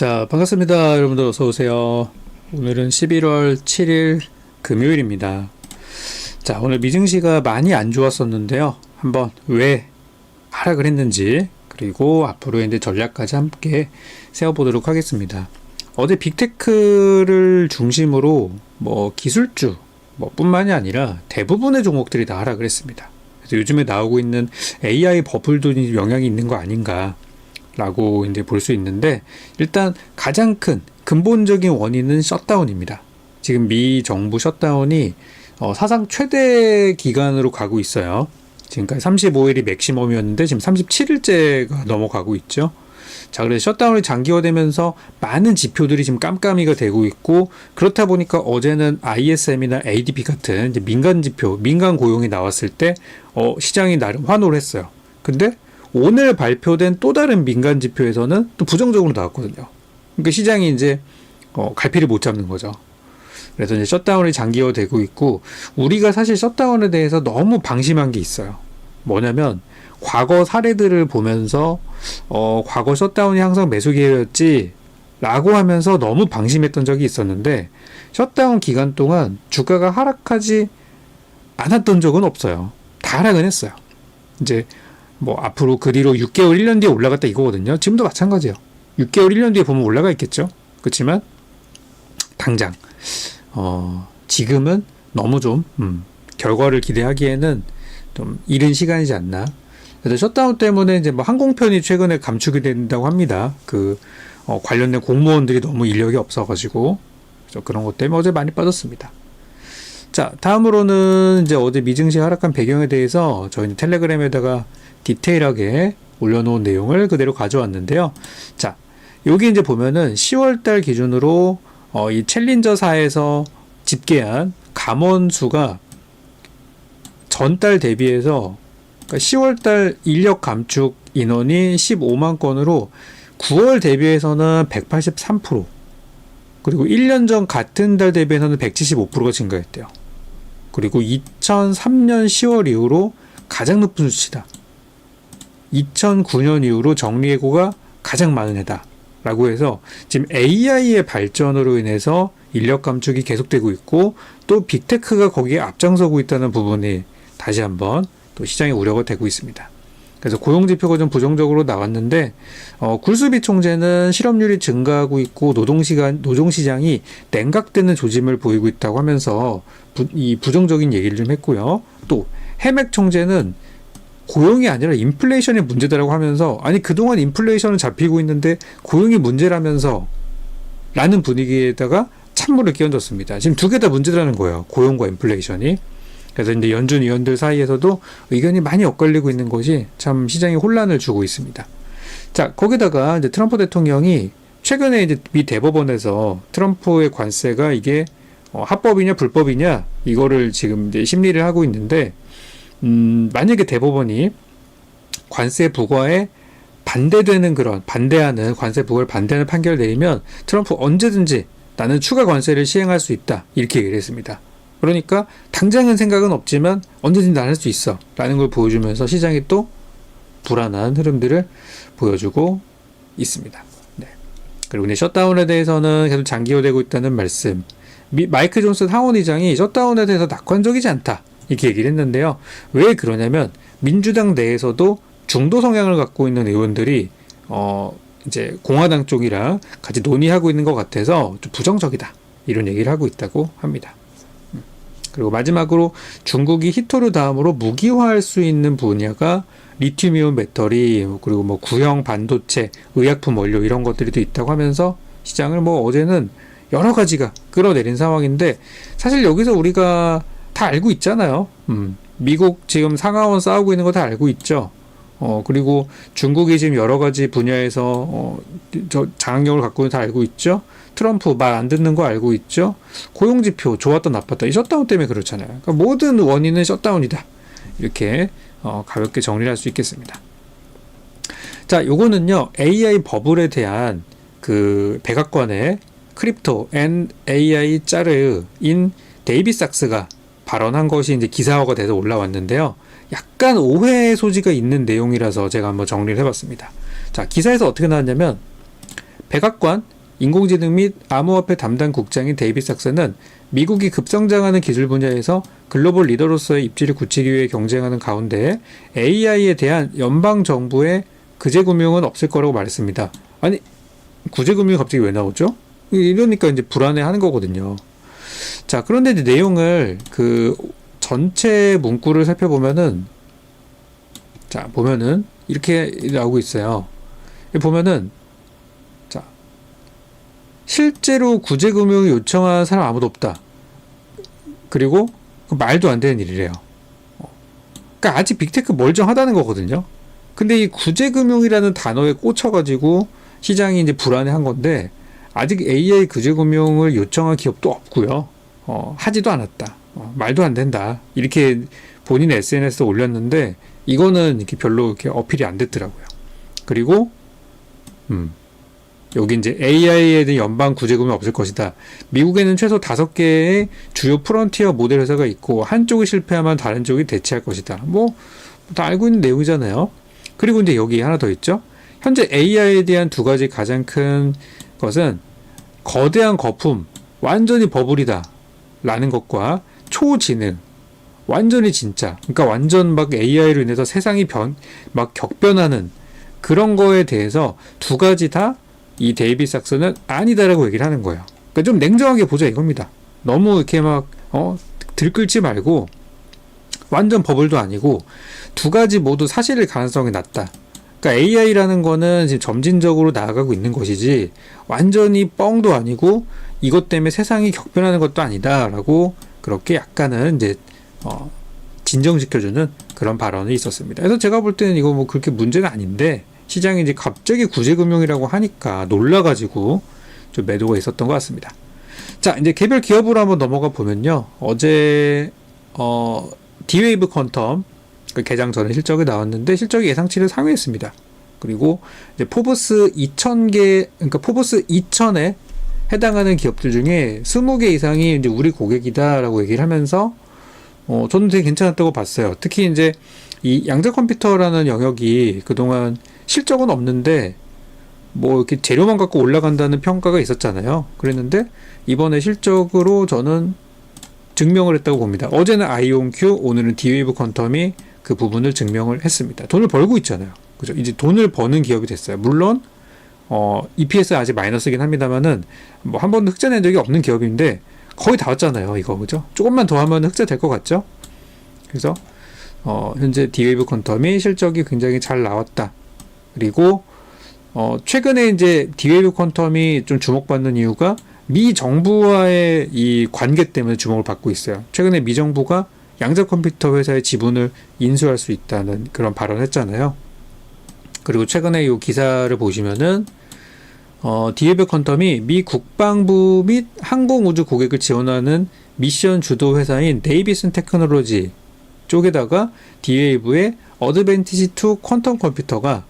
자, 반갑습니다. 여러분들 어서 오세요. 오늘은 11월 7일 금요일입니다. 자, 오늘 미증시가 많이 안 좋았었는데요. 한번 왜 하락을 했는지 그리고 앞으로의 이제 전략까지 함께 세워보도록 하겠습니다. 어제 빅테크를 중심으로 뭐 기술주 뭐 뿐만이 아니라 대부분의 종목들이 다 하락을 했습니다. 요즘에 나오고 있는 AI 버블도 영향이 있는 거 아닌가 라고 이제 볼 수 있는데 일단 가장 큰 근본적인 원인은 셧다운입니다. 지금 미 정부 셧다운이 어, 사상 최대 기간으로 가고 있어요. 지금까지 35일이 맥시멈이었는데 지금 37일째가 넘어가고 있죠. 자, 그래서 셧다운이 장기화되면서 많은 지표들이 지금 깜깜이가 되고 있고 그렇다 보니까 어제는 ISM이나 ADP 같은 민간 지표, 민간 고용이 나왔을 때 어, 시장이 나름 환호를 했어요. 근데 오늘 발표된 또 다른 민간 지표에서는 또 부정적으로 나왔거든요. 그러니까 시장이 이제 어, 갈피를 못 잡는 거죠. 그래서 이제 셧다운이 장기화되고 있고 우리가 사실 셧다운에 대해서 너무 방심한 게 있어요. 뭐냐면 과거 사례들을 보면서 어, 과거 셧다운이 항상 매수 기회였지 라고 하면서 너무 방심했던 적이 있었는데 셧다운 기간 동안 주가가 하락하지 않았던 적은 없어요. 다 하락은 했어요. 이제 뭐 앞으로 그 뒤로 6개월, 1년 뒤에 올라갔다 이거거든요. 지금도 마찬가지예요. 6개월, 1년 뒤에 보면 올라가 있겠죠. 그렇지만 당장 어, 지금은 너무 좀 음, 결과를 기대하기에는 좀 이른 시간이지 않나. 그래서 셧다운 때문에 이제 뭐 항공편이 최근에 감축이 된다고 합니다. 그 어, 관련된 공무원들이 너무 인력이 없어가지고 그런 것 때문에 어제 많이 빠졌습니다. 자, 다음으로는 이제 어제 미증시 하락한 배경에 대해서 저희는 텔레그램에다가 디테일하게 올려놓은 내용을 그대로 가져왔는데요. 자, 여기 이제 보면은 10월달 기준으로 어, 이 챌린저사에서 집계한 감원 수가 전달 대비해서 그러니까 10월달 인력 감축 인원이 15만 건으로 9월 대비해서는 183% 그리고 1년 전 같은 달 대비해서는 175%가 증가했대요. 그리고 2003년 10월 이후로 가장 높은 수치다. 2009년 이후로 정리해고가 가장 많은 해다. 라고 해서 지금 AI의 발전으로 인해서 인력 감축이 계속되고 있고 또 빅테크가 거기에 앞장서고 있다는 부분이 다시 한번 또 시장의 우려가 되고 있습니다. 그래서 고용 지표가 좀 부정적으로 나왔는데 어, 굴수비 총재는 실업률이 증가하고 있고 노동 시간 노동 시장이 냉각되는 조짐을 보이고 있다고 하면서 부, 이 부정적인 얘기를 좀 했고요. 또 해맥 총재는 고용이 아니라 인플레이션이 문제다라고 하면서 아니 그동안 인플레이션은 잡히고 있는데 고용이 문제라면서 라는 분위기에다가 찬물을 끼얹었습니다. 지금 두 개 다 문제라는 거예요. 고용과 인플레이션이. 그래서 이제 연준 위원들 사이에서도 의견이 많이 엇갈리고 있는 것이 참 시장에 혼란을 주고 있습니다. 자, 거기다가 이제 트럼프 대통령이 최근에 이제 미 대법원에서 트럼프의 관세가 이게 어, 합법이냐 불법이냐 이거를 지금 이제 심리를 하고 있는데 음, 만약에 대법원이 관세 부과에 반대되는 그런 반대하는 관세 부과를 반대하는 판결을 내리면 트럼프 언제든지 나는 추가 관세를 시행할 수 있다 이렇게 얘기를 했습니다. 그러니까 당장은 생각은 없지만 언제든지 나눌 수 있어 라는 걸 보여주면서 시장이 또 불안한 흐름들을 보여주고 있습니다. 네. 그리고 이제 셧다운에 대해서는 계속 장기화되고 있다는 말씀. 미, 마이크 존슨 하원 의장이 셧다운에 대해서 낙관적이지 않다 이렇게 얘기를 했는데요. 왜 그러냐면 민주당 내에서도 중도 성향을 갖고 있는 의원들이 어 이제 공화당 쪽이랑 같이 논의하고 있는 것 같아서 좀 부정적이다 이런 얘기를 하고 있다고 합니다. 음. 그리고 마지막으로 중국이 히토르 다음으로 무기화할 수 있는 분야가 리튬이온 배터리 그리고 뭐 구형 반도체, 의약품 원료 이런 것들이 또 있다고 하면서 시장을 뭐 어제는 여러 가지가 끌어내린 상황인데 사실 여기서 우리가 다 알고 있잖아요. 음, 미국 지금 상하원 싸우고 있는 거 다 알고 있죠. 어, 그리고 중국이 지금 여러 가지 분야에서, 어, 저 장악력을 갖고 있는 다 알고 있죠. 트럼프 말 안 듣는 거 알고 있죠. 고용 지표 좋았다 나빴다. 이 셧다운 때문에 그렇잖아요. 그러니까 모든 원인은 셧다운이다. 이렇게, 어, 가볍게 정리를 할수 있겠습니다. 자, 요거는요, AI 버블에 대한 그 백악관의 크립토 앤 AI 짜르인 데이비 삭스가 발언한 것이 이제 기사화가 돼서 올라왔는데요. 약간 오해 소지가 있는 내용이라서 제가 한번 정리를 해봤습니다. 자, 기사에서 어떻게 나왔냐면 백악관 인공지능 및 암호화폐 담당 국장인 데이비 삭스는 미국이 급성장하는 기술 분야에서 글로벌 리더로서의 입지를 굳히기 위해 경쟁하는 가운데 AI에 대한 연방 정부의 구제 금융은 없을 거라고 말했습니다. 아니 구제 금융이 갑자기 왜 나오죠? 이러니까 이제 불안해하는 거거든요. 자 그런데 이제 내용을 그 전체 문구를 살펴보면은 자 보면은 이렇게 나오고 있어요. 보면은 자 실제로 구제금융을 요청한 사람 아무도 없다. 그리고 그 말도 안 되는 일이래요. 어. 그러니까 아직 빅테크 멀쩡하다는 거거든요. 근데 이 구제금융이라는 단어에 꽂혀가지고 시장이 이제 불안해한 건데 아직 AI 구제금융을 요청한 기업도 없고요. 어, 하지도 않았다. 어, 말도 안 된다. 이렇게 본인 SNS에 올렸는데 이거는 이렇게 별로 이렇게 어필이 안 됐더라고요. 그리고 음, 여기 이제 AI에 대한 연방 구제금이 없을 것이다. 미국에는 최소 다섯 개의 주요 프론티어 모델 회사가 있고 한쪽이 실패하면 다른 쪽이 대체할 것이다. 뭐 다 알고 있는 내용이잖아요. 그리고 이제 여기 하나 더 있죠. 현재 AI에 대한 두 가지 가장 큰 것은 거대한 거품, 완전히 버블이다. 라는 것과 초지능, 완전히 진짜. 그러니까 완전 막 AI로 인해서 세상이 변, 막 격변하는 그런 거에 대해서 두 가지 다 이 데이비 삭스는 아니다라고 얘기를 하는 거예요. 그러니까 좀 냉정하게 보자 이겁니다. 너무 이렇게 막, 어, 들끓지 말고 완전 버블도 아니고 두 가지 모두 사실일 가능성이 낮다. 그러니까 AI라는 거는 지금 점진적으로 나아가고 있는 것이지 완전히 뻥도 아니고 이것 때문에 세상이 격변하는 것도 아니다라고 그렇게 약간은 이제 어, 진정시켜주는 그런 발언이 있었습니다. 그래서 제가 볼 때는 이거 뭐 그렇게 문제가 아닌데 시장이 이제 갑자기 구제금융이라고 하니까 놀라가지고 좀 매도가 있었던 것 같습니다. 자 이제 개별 기업으로 한번 넘어가 보면요 어제 어 디웨이브 퀀텀 그 개장 전에 실적이 나왔는데 실적이 예상치를 상회했습니다. 그리고 이제 포브스 2000개 그러니까 포브스 2000에 해당하는 기업들 중에 20개 이상이 이제 우리 고객이다라고 얘기를 하면서 어 저는 되게 괜찮았다고 봤어요. 특히 이제 이 양자 컴퓨터라는 영역이 그동안 실적은 없는데 뭐 이렇게 재료만 갖고 올라간다는 평가가 있었잖아요. 그랬는데 이번에 실적으로 저는 증명을 했다고 봅니다. 어제는 아이온큐, 오늘은 디웨이브 퀀텀이 그 부분을 증명을 했습니다. 돈을 벌고 있잖아요. 그죠? 이제 돈을 버는 기업이 됐어요. 물론 어, EPS 아직 마이너스긴 합니다만은 뭐 한 번도 흑자 낸 적이 없는 기업인데 거의 다 왔잖아요. 이거 그죠? 조금만 더 하면 흑자 될 것 같죠? 그래서 어, 현재 디웨이브 퀀텀이 실적이 굉장히 잘 나왔다. 그리고 어, 최근에 이제 디웨이브 퀀텀이 좀 주목받는 이유가 미 정부와의 이 관계 때문에 주목을 받고 있어요. 최근에 미 정부가 양자 컴퓨터 회사의 지분을 인수할 수 있다는 그런 발언을 했잖아요. 그리고 최근에 이 기사를 보시면은 어, 디에베 퀀텀이 미 국방부 및 항공우주 고객을 지원하는 미션 주도 회사인 데이비슨 테크놀로지 쪽에다가 디웨이브의 어드밴티지 2 퀀텀 컴퓨터가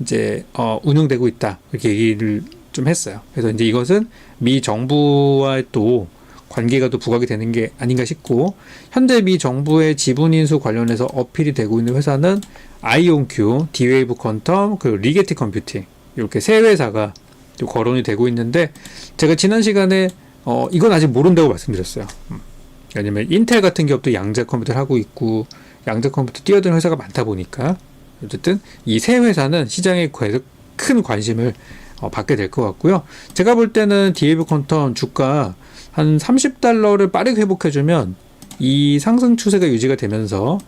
이제 어, 운영되고 있다 이렇게 얘기를 좀 했어요. 그래서 이제 이것은 미 정부와의 또 관계가 또 부각이 되는 게 아닌가 싶고 현재 미 정부의 지분 인수 관련해서 어필이 되고 있는 회사는 아이온큐, 디웨이브 퀀텀, 그리고 리게티 컴퓨팅 이렇게 세 회사가 또 거론이 되고 있는데 제가 지난 시간에 어 이건 아직 모른다고 말씀드렸어요. 음. 왜냐면 인텔 같은 기업도 양자 컴퓨터를 하고 있고 양자 컴퓨터 뛰어드는 회사가 많다 보니까 어쨌든 이 세 회사는 시장에 계속 큰 관심을 어, 받게 될 것 같고요. 제가 볼 때는 디에브 퀀텀 주가 한 30달러를 빠르게 회복해주면 이 상승 추세가 유지가 되면서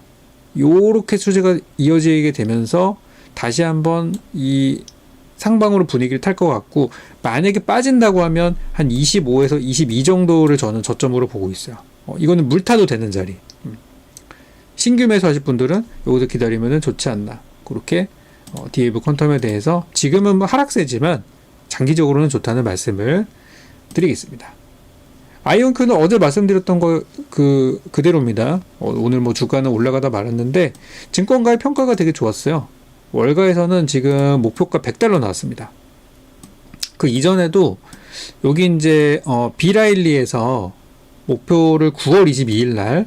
요렇게 추세가 이어지게 되면서 다시 한번 이 상방으로 분위기를 탈 것 같고 만약에 빠진다고 하면 한 25에서 22 정도를 저는 저점으로 보고 있어요. 어, 이거는 물 타도 되는 자리. 음. 신규 매수하실 분들은 여기서 기다리면 좋지 않나. 그렇게 어, 디에브 퀀텀에 대해서 지금은 뭐 하락세지만 장기적으로는 좋다는 말씀을 드리겠습니다. 아이온큐는 어제 말씀드렸던 거 그 그대로입니다. 어, 오늘 뭐 주가는 올라가다 말았는데 증권가의 평가가 되게 좋았어요. 월가에서는 지금 목표가 100달러 나왔습니다. 그 이전에도 여기 이제 어, 비라일리에서 목표를 9월 22일 날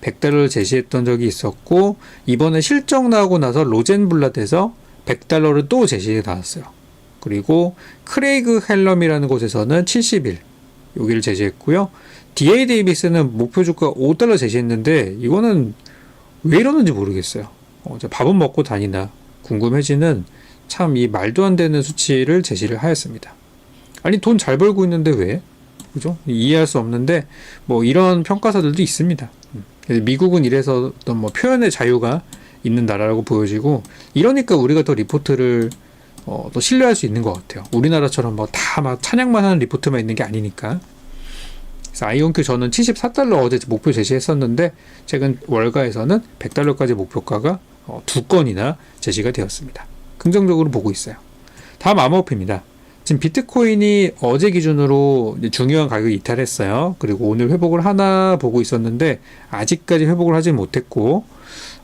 100달러를 제시했던 적이 있었고 이번에 실적 나오고 나서 로젠블랏에서 100달러를 또 제시해 나왔어요. 그리고 크레이그 헬럼이라는 곳에서는 70일 여기를 제시했고요. DA 데이비스는 목표 주가 5달러 제시했는데 이거는 왜 이러는지 모르겠어요. 어, 밥은 먹고 다니나 궁금해지는 참 이 말도 안 되는 수치를 제시를 하였습니다. 아니 돈 잘 벌고 있는데 왜? 그죠? 이해할 수 없는데 뭐 이런 평가사들도 있습니다. 음. 미국은 이래서 어떤 뭐 표현의 자유가 있는 나라라고 보여지고 이러니까 우리가 더 리포트를 어, 또 신뢰할 수 있는 것 같아요. 우리나라처럼 뭐 다 막 찬양만 하는 리포트만 있는 게 아니니까. 아이온큐 저는 74달러 어제 목표 제시했었는데 최근 월가에서는 100달러까지 목표가가 어, 두 건이나 제시가 되었습니다. 긍정적으로 보고 있어요. 다음 암호화폐입니다. 지금 비트코인이 어제 기준으로 중요한 가격이 이탈했어요. 그리고 오늘 회복을 하나 보고 있었는데 아직까지 회복을 하지 못했고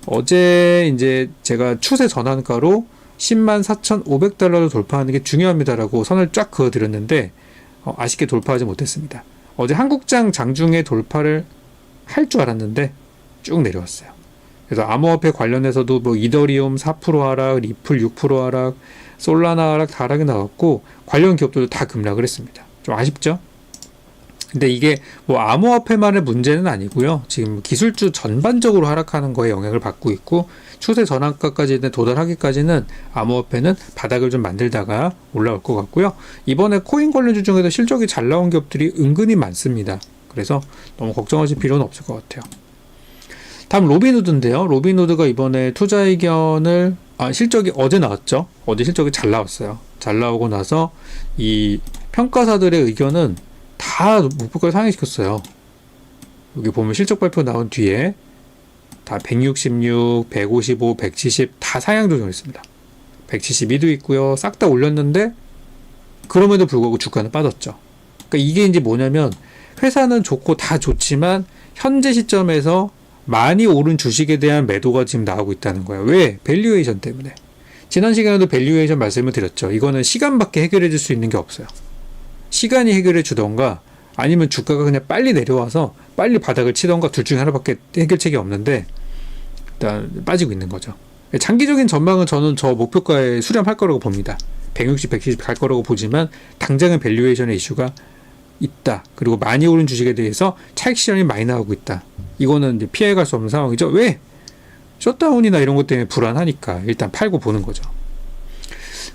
어제 이제 제가 추세 전환가로 10만 4,500달러를 돌파하는 게 중요합니다라고 선을 쫙 그어드렸는데 어, 아쉽게 돌파하지 못했습니다. 어제 한국장 장중에 돌파를 할 줄 알았는데 쭉 내려왔어요. 그래서 암호화폐 관련해서도 뭐 이더리움 4% 하락, 리플 6% 하락, 솔라나 하락 다 하락이 나왔고 관련 기업들도 다 급락을 했습니다. 좀 아쉽죠? 근데 이게 뭐 암호화폐만의 문제는 아니고요. 지금 기술주 전반적으로 하락하는 거에 영향을 받고 있고 추세 전환가까지 도달하기까지는 암호화폐는 바닥을 좀 만들다가 올라올 것 같고요. 이번에 코인 관련주 중에도 실적이 잘 나온 기업들이 은근히 많습니다. 그래서 너무 걱정하실 필요는 없을 것 같아요. 다음 로빈후드인데요. 로빈후드가 이번에 투자 의견을 아, 실적이 어제 나왔죠. 어제 실적이 잘 나왔어요. 잘 나오고 나서 이 평가사들의 의견은 다 목표가를 상향시켰어요. 여기 보면 실적 발표 나온 뒤에 다 166, 155, 170 다 상향 조정했습니다. 172도 있고요. 싹 다 올렸는데 그럼에도 불구하고 주가는 빠졌죠. 그러니까 이게 이제 뭐냐면 회사는 좋고 다 좋지만 현재 시점에서 많이 오른 주식에 대한 매도가 지금 나오고 있다는 거예요. 왜? 밸류에이션 때문에. 지난 시간에도 밸류에이션 말씀을 드렸죠. 이거는 시간밖에 해결해 줄 수 있는 게 없어요. 시간이 해결해 주던가 아니면 주가가 그냥 빨리 내려와서 빨리 바닥을 치던가 둘 중에 하나밖에 해결책이 없는데 일단 빠지고 있는 거죠. 장기적인 전망은 저는 저 목표가에 수렴할 거라고 봅니다. 160, 170 갈 거라고 보지만 당장은 밸류에이션의 이슈가 있다. 그리고 많이 오른 주식에 대해서 차익 실현이 많이 나오고 있다. 이거는 이제 피해갈 수 없는 상황이죠. 왜? 셧다운이나 이런 것 때문에 불안하니까 일단 팔고 보는 거죠.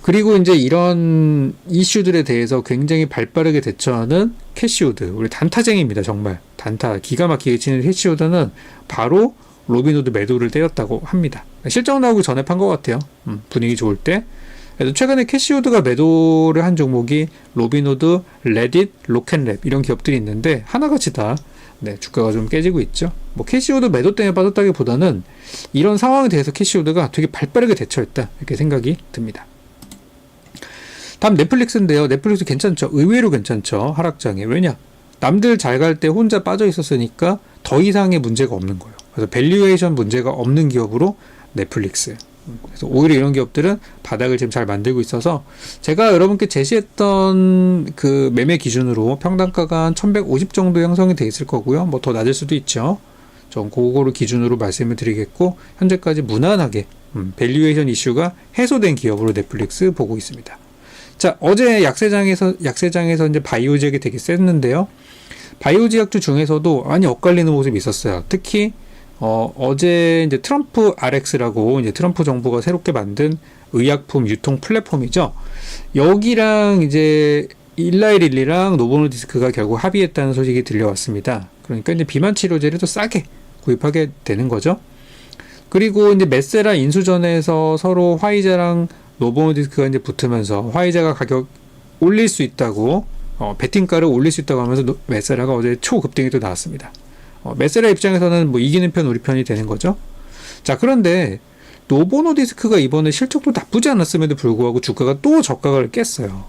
그리고 이제 이런 이슈들에 대해서 굉장히 발빠르게 대처하는 캐시우드, 우리 단타쟁입니다, 정말. 단타, 기가 막히게 치는 캐시우드는 바로 로빈후드 매도를 때렸다고 합니다. 실적 나오기 전에 판 것 같아요. 음, 분위기 좋을 때. 그래서 최근에 캐시우드가 매도를 한 종목이 로빈후드, 레딧, 로켓랩 이런 기업들이 있는데 하나같이 다 네, 주가가 좀 깨지고 있죠. 뭐 캐시우드 매도 때문에 빠졌다기보다는 이런 상황에 대해서 캐시우드가 되게 발빠르게 대처했다 이렇게 생각이 듭니다. 다음 넷플릭스인데요. 넷플릭스 괜찮죠? 의외로 괜찮죠? 하락장에. 왜냐? 남들 잘 갈 때 혼자 빠져 있었으니까 더 이상의 문제가 없는 거예요. 그래서 밸류에이션 문제가 없는 기업으로 넷플릭스. 그래서 오히려 이런 기업들은 바닥을 지금 잘 만들고 있어서 제가 여러분께 제시했던 그 매매 기준으로 평단가가 한 1150 정도 형성이 돼 있을 거고요. 뭐 더 낮을 수도 있죠. 전 그거를 기준으로 말씀을 드리겠고 현재까지 무난하게 음, 밸류에이션 이슈가 해소된 기업으로 넷플릭스 보고 있습니다. 자, 어제 약세장에서, 약세장에서 이제 바이오 지역이 되게 셌는데요. 바이오 지역주 중에서도 많이 엇갈리는 모습이 있었어요. 특히, 어, 어제 이제 트럼프 RX라고 이제 트럼프 정부가 새롭게 만든 의약품 유통 플랫폼이죠. 여기랑 이제 일라이릴리랑 노보노디스크가 결국 합의했다는 소식이 들려왔습니다. 그러니까 이제 비만 치료제를 더 싸게 구입하게 되는 거죠. 그리고 이제 메세라 인수전에서 서로 화이자랑 노보노 디스크가 이제 붙으면서 화이자가 가격 올릴 수 있다고 어, 베팅가를 올릴 수 있다고 하면서 노, 메세라가 어제 초급등이 또 나왔습니다. 어, 메세라 입장에서는 뭐 이기는 편 우리 편이 되는 거죠. 자 그런데 노보노 디스크가 이번에 실적도 나쁘지 않았음에도 불구하고 주가가 또 저가를 깼어요.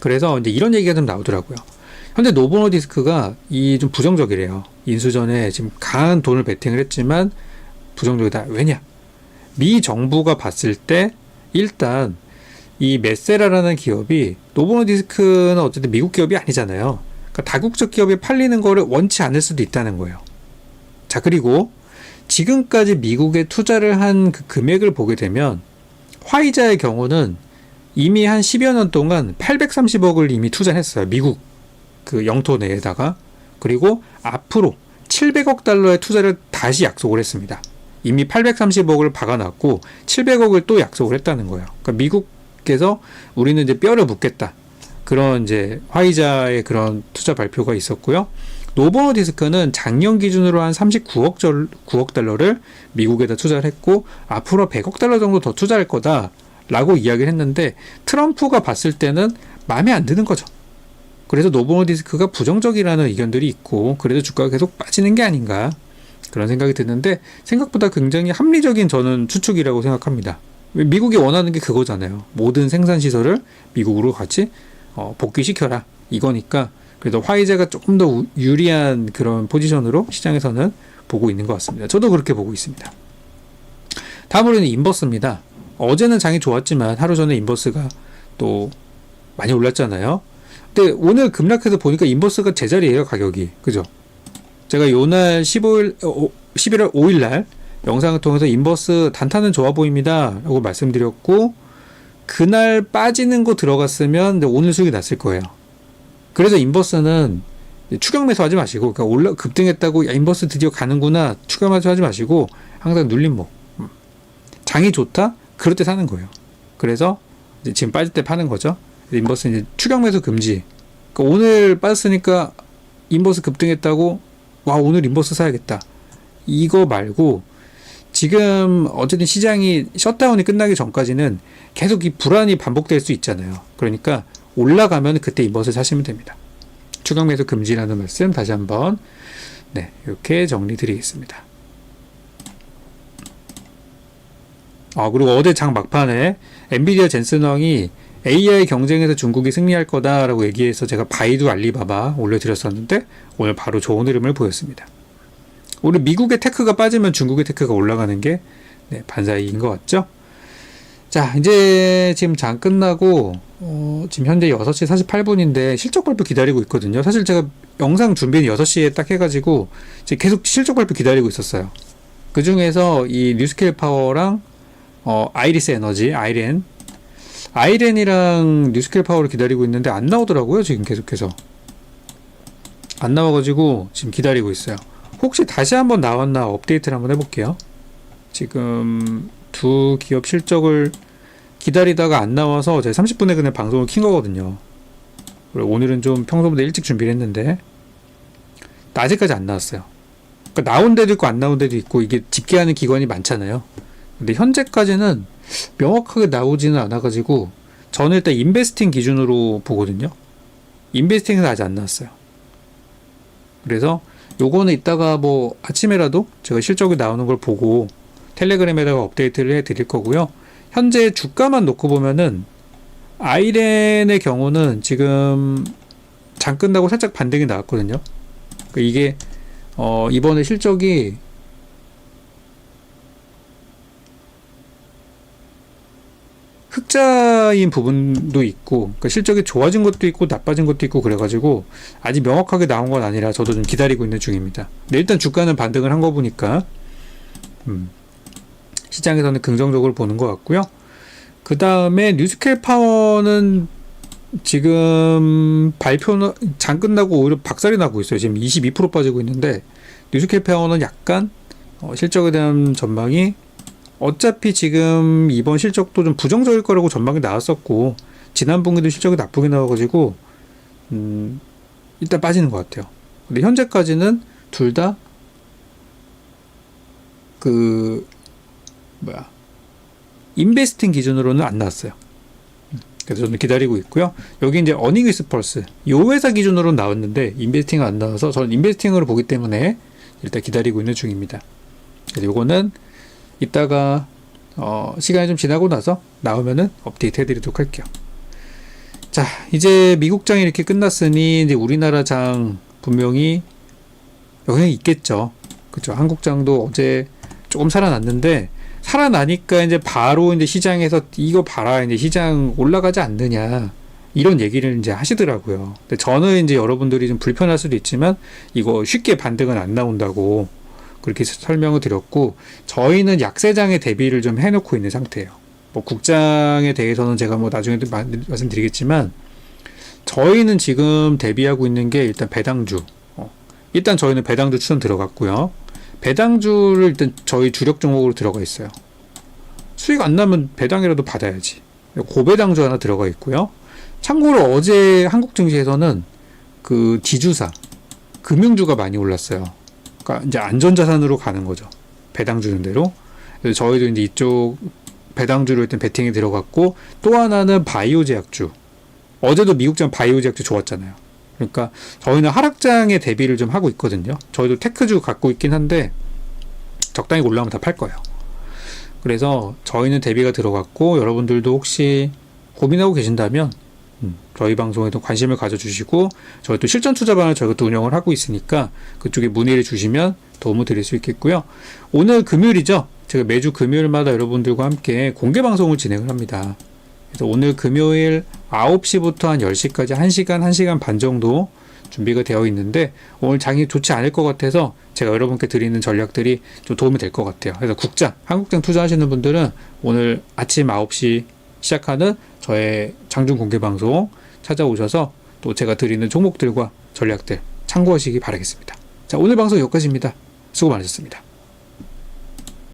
그래서 이제 이런 얘기가 좀 나오더라고요. 현재 노보노 디스크가 이 좀 부정적이래요. 인수전에 지금 강한 돈을 베팅을 했지만 부정적이다. 왜냐? 미 정부가 봤을 때 일단 이 메세라라는 기업이 노보노디스크는 어쨌든 미국 기업이 아니잖아요. 그러니까 다국적 기업에 팔리는 거를 원치 않을 수도 있다는 거예요. 자 그리고 지금까지 미국에 투자를 한 그 금액을 보게 되면 화이자의 경우는 이미 한 10여 년 동안 830억을 이미 투자했어요. 미국 그 영토 내에다가. 그리고 앞으로 700억 달러의 투자를 다시 약속을 했습니다. 이미 830억을 박아놨고 700억을 또 약속을 했다는 거예요. 그러니까 미국께서 우리는 이제 뼈를 묻겠다. 그런 이제 화이자의 그런 투자 발표가 있었고요. 노버너 디스크는 작년 기준으로 한 39억 절, 9억 달러를 미국에다 투자를 했고 앞으로 100억 달러 정도 더 투자할 거다라고 이야기를 했는데 트럼프가 봤을 때는 마음에 안 드는 거죠. 그래서 노버너 디스크가 부정적이라는 의견들이 있고 그래도 주가가 계속 빠지는 게 아닌가 그런 생각이 드는데 생각보다 굉장히 합리적인 저는 추측이라고 생각합니다. 미국이 원하는 게 그거잖아요. 모든 생산 시설을 미국으로 같이 어, 복귀시켜라 이거니까 그래도 화이자가 조금 더 우- 유리한 그런 포지션으로 시장에서는 보고 있는 것 같습니다. 저도 그렇게 보고 있습니다. 다음으로는 인버스입니다. 어제는 장이 좋았지만 하루 전에 인버스가 또 많이 올랐잖아요. 근데 오늘 급락해서 보니까 인버스가 제자리예요 가격이 그죠? 제가 요날 15일 어, 11월 5일 날 영상을 통해서 인버스 단타는 좋아 보입니다 라고 말씀드렸고 그날 빠지는 거 들어갔으면 오늘 수익이 났을 거예요. 그래서 인버스는 추격 매수하지 마시고 그러니까 올라 급등했다고 야 인버스 드디어 가는구나 추격 매수하지 마시고 항상 눌림목 음. 장이 좋다 그럴 때 사는 거예요. 그래서 지금 빠질 때 파는 거죠. 인버스 이제 추격 매수 금지. 그러니까 오늘 빠졌으니까 인버스 급등했다고 와 오늘 인버스 사야겠다. 이거 말고 지금 어쨌든 시장이 셧다운이 끝나기 전까지는 계속 이 불안이 반복될 수 있잖아요. 그러니까 올라가면 그때 인버스 사시면 됩니다. 추격 매수 금지라는 말씀 다시 한번 네 이렇게 정리 드리겠습니다. 아 그리고 어제 장 막판에 엔비디아 젠슨왕이 AI 경쟁에서 중국이 승리할 거다라고 얘기해서 제가 바이두 알리바바 올려드렸었는데 오늘 바로 좋은 흐름을 보였습니다. 오늘 미국의 테크가 빠지면 중국의 테크가 올라가는 게 네, 반사이인 것 같죠? 자, 이제 지금 장 끝나고, 어, 지금 현재 6시 48분인데 실적 발표 기다리고 있거든요. 사실 제가 영상 준비는 6시에 딱 해가지고 계속 실적 발표 기다리고 있었어요. 그 중에서 이 뉴스케일 파워랑 어, 아이리스 에너지, 아이렌, 아이렌이랑 뉴스케일 파워를 기다리고 있는데 안 나오더라고요. 지금 계속해서. 안 나와가지고 지금 기다리고 있어요. 혹시 다시 한번 나왔나 업데이트를 한번 해볼게요. 지금 두 기업 실적을 기다리다가 안 나와서 제가 30분에 그냥 방송을 킨 거거든요. 오늘은 좀 평소보다 일찍 준비를 했는데 아직까지 안 나왔어요. 그러니까 나온 데도 있고 안 나온 데도 있고 이게 집계하는 기관이 많잖아요. 근데 현재까지는 명확하게 나오지는 않아가지고 저는 일단 인베스팅 기준으로 보거든요. 인베스팅은 아직 안 나왔어요. 그래서 요거는 이따가 뭐 아침에라도 제가 실적이 나오는 걸 보고 텔레그램에다가 업데이트를 해 드릴 거고요. 현재 주가만 놓고 보면은 아이렌의 경우는 지금 장 끝나고 살짝 반등이 나왔거든요. 그러니까 이게 어 이번에 실적이 흑자인 부분도 있고 그러니까 실적이 좋아진 것도 있고 나빠진 것도 있고 그래가지고 아직 명확하게 나온 건 아니라 저도 좀 기다리고 있는 중입니다. 근데 일단 주가는 반등을 한 거 보니까 음, 시장에서는 긍정적으로 보는 것 같고요. 그 다음에 뉴스케일 파워는 지금 발표는 장 끝나고 오히려 박살이 나고 있어요. 지금 22% 빠지고 있는데 뉴스케일 파워는 약간 어, 실적에 대한 전망이 어차피 지금 이번 실적도 좀 부정적일 거라고 전망이 나왔었고 지난 분기도 실적이 나쁘게 나와가지고 음, 일단 빠지는 것 같아요. 근데 현재까지는 둘 다 그 뭐야 인베스팅 기준으로는 안 나왔어요. 음, 그래서 저는 기다리고 있고요. 여기 이제 어닝위스 펄스 요 회사 기준으로 나왔는데 인베스팅은 안 나와서 저는 인베스팅으로 보기 때문에 일단 기다리고 있는 중입니다. 요거는 이따가 어, 시간이 좀 지나고 나서 나오면은 업데이트 해드리도록 할게요. 자, 이제 미국 장이 이렇게 끝났으니 이제 우리나라 장 분명히 영향이 있겠죠. 그죠? 한국 장도 어제 조금 살아났는데 살아나니까 이제 바로 이제 시장에서 이거 봐라 이제 시장 올라가지 않느냐 이런 얘기를 이제 하시더라고요. 근데 저는 이제 여러분들이 좀 불편할 수도 있지만 이거 쉽게 반등은 안 나온다고 그렇게 설명을 드렸고 저희는 약세장에 대비를 좀 해놓고 있는 상태예요. 뭐 국장에 대해서는 제가 뭐 나중에 마- 말씀드리겠지만 저희는 지금 대비하고 있는 게 일단 배당주. 어, 일단 저희는 배당주 추천 들어갔고요. 배당주를 일단 저희 주력 종목으로 들어가 있어요. 수익 안 나면 배당이라도 받아야지. 고배당주 하나 들어가 있고요. 참고로 어제 한국 증시에서는 그 지주사 금융주가 많이 올랐어요. 그러니까 이제 안전자산으로 가는 거죠. 배당 주는 대로. 저희도 이제 이쪽 배당주로 일단 베팅이 들어갔고 또 하나는 바이오 제약주. 어제도 미국장 바이오 제약주 좋았잖아요. 그러니까 저희는 하락장에 대비를 좀 하고 있거든요. 저희도 테크주 갖고 있긴 한데 적당히 올라오면 다 팔 거예요. 그래서 저희는 대비가 들어갔고 여러분들도 혹시 고민하고 계신다면 음, 저희 방송에도 관심을 가져주시고 저희 또 실전 투자반을 저희가 또 운영을 하고 있으니까 그쪽에 문의를 주시면 도움을 드릴 수 있겠고요. 오늘 금요일이죠. 제가 매주 금요일마다 여러분들과 함께 공개 방송을 진행을 합니다. 그래서 오늘 금요일 9시부터 한 10시까지 1시간, 1시간 반 정도 준비가 되어 있는데 오늘 장이 좋지 않을 것 같아서 제가 여러분께 드리는 전략들이 좀 도움이 될 것 같아요. 그래서 국장, 한국장 투자하시는 분들은 오늘 아침 9시 시작하는 저의 장중 공개 방송 찾아오셔서 또 제가 드리는 종목들과 전략들 참고하시기 바라겠습니다. 자, 오늘 방송 여기까지입니다. 수고 많으셨습니다.